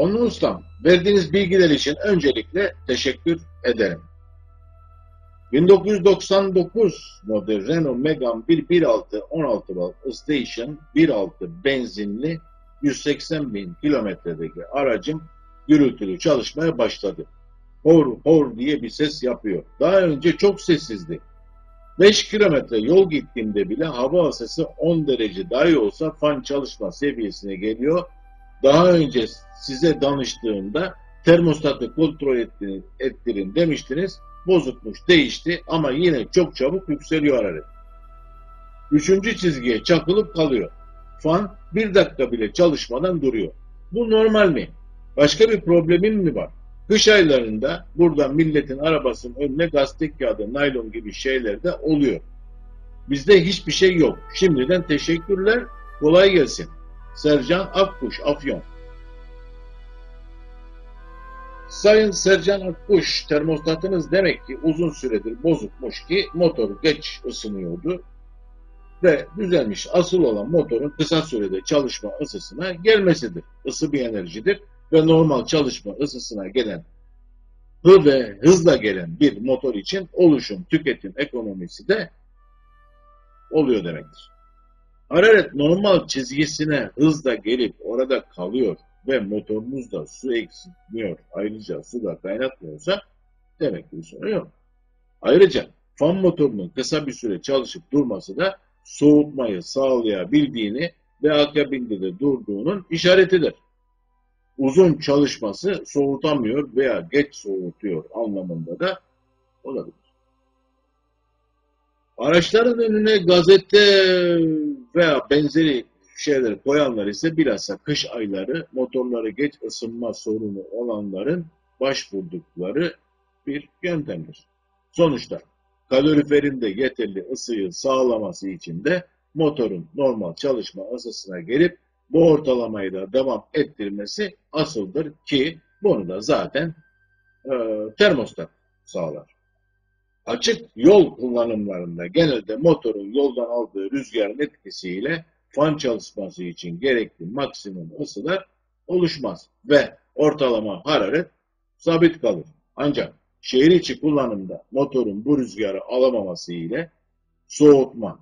Onun ustam, verdiğiniz bilgiler için öncelikle teşekkür ederim. 1999 model Renault Megane 1.6 16 volt Station 1.6 benzinli 180 bin kilometredeki aracım gürültülü çalışmaya başladı. Hor hor diye bir ses yapıyor. Daha önce çok sessizdi. 5 kilometre yol gittiğimde bile hava ısısı 10 derece dahi olsa fan çalışma seviyesine geliyor. Daha önce size danıştığımda termostatı kontrol ettirin, ettirin demiştiniz. Bozukmuş, değişti ama yine çok çabuk yükseliyor hararet. Üçüncü çizgiye çakılıp kalıyor. Fan bir dakika bile çalışmadan duruyor. Bu normal mi? Başka bir problemin mi var? Kış aylarında burada milletin arabasının önüne gazete kağıdı, naylon gibi şeyler de oluyor. Bizde hiçbir şey yok. Şimdiden teşekkürler, kolay gelsin. Sercan Akkuş, Afyon. Sayın Sercan Akkuş, termostatınız demek ki uzun süredir bozukmuş ki motor geç ısınıyordu ve düzelmiş. Asıl olan motorun kısa sürede çalışma ısısına gelmesidir. Isı bir enerjidir ve normal çalışma ısısına gelen hı ve hızla gelen bir motor için oluşum tüketim ekonomisi de oluyor demektir. Hararet normal çizgisine hızla gelip orada kalıyor ve motorunuzda su eksiltmiyor, ayrıca su da kaynatmıyorsa demek ki bir sorun yok. Ayrıca fan motorunun kısa bir süre çalışıp durması da soğutmayı sağlayabildiğini ve akabinde de durduğunun işaretidir. Uzun çalışması soğutamıyor veya geç soğutuyor anlamında da olabilir. Araçların önüne gazete veya benzeri şeyler koyanlar ise bilhassa kış ayları motorları geç ısınma sorunu olanların başvurdukları bir yöntemdir. Sonuçta kaloriferin de yeterli ısıyı sağlaması için de motorun normal çalışma ısısına gelip bu ortalamayı da devam ettirmesi asıldır ki bunu da zaten e, termostat sağlar. Açık yol kullanımlarında genelde motorun yoldan aldığı rüzgarın etkisiyle fan çalışması için gerekli maksimum ısılar oluşmaz ve ortalama hararet sabit kalır. Ancak şehir içi kullanımda motorun bu rüzgarı alamaması ile soğutma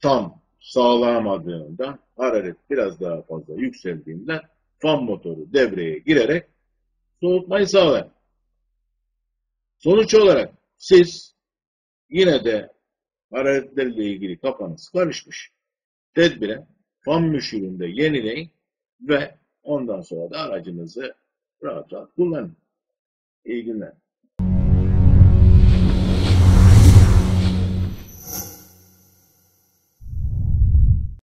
tam sağlanamadığından hararet biraz daha fazla yükseldiğinden fan motoru devreye girerek soğutmayı sağlar. Sonuç olarak siz yine de hararetlerle ilgili kafanız karışmış. Tedbiren fan müşüründe yenileyin ve ondan sonra da aracınızı rahat rahat kullanın. İyi günler.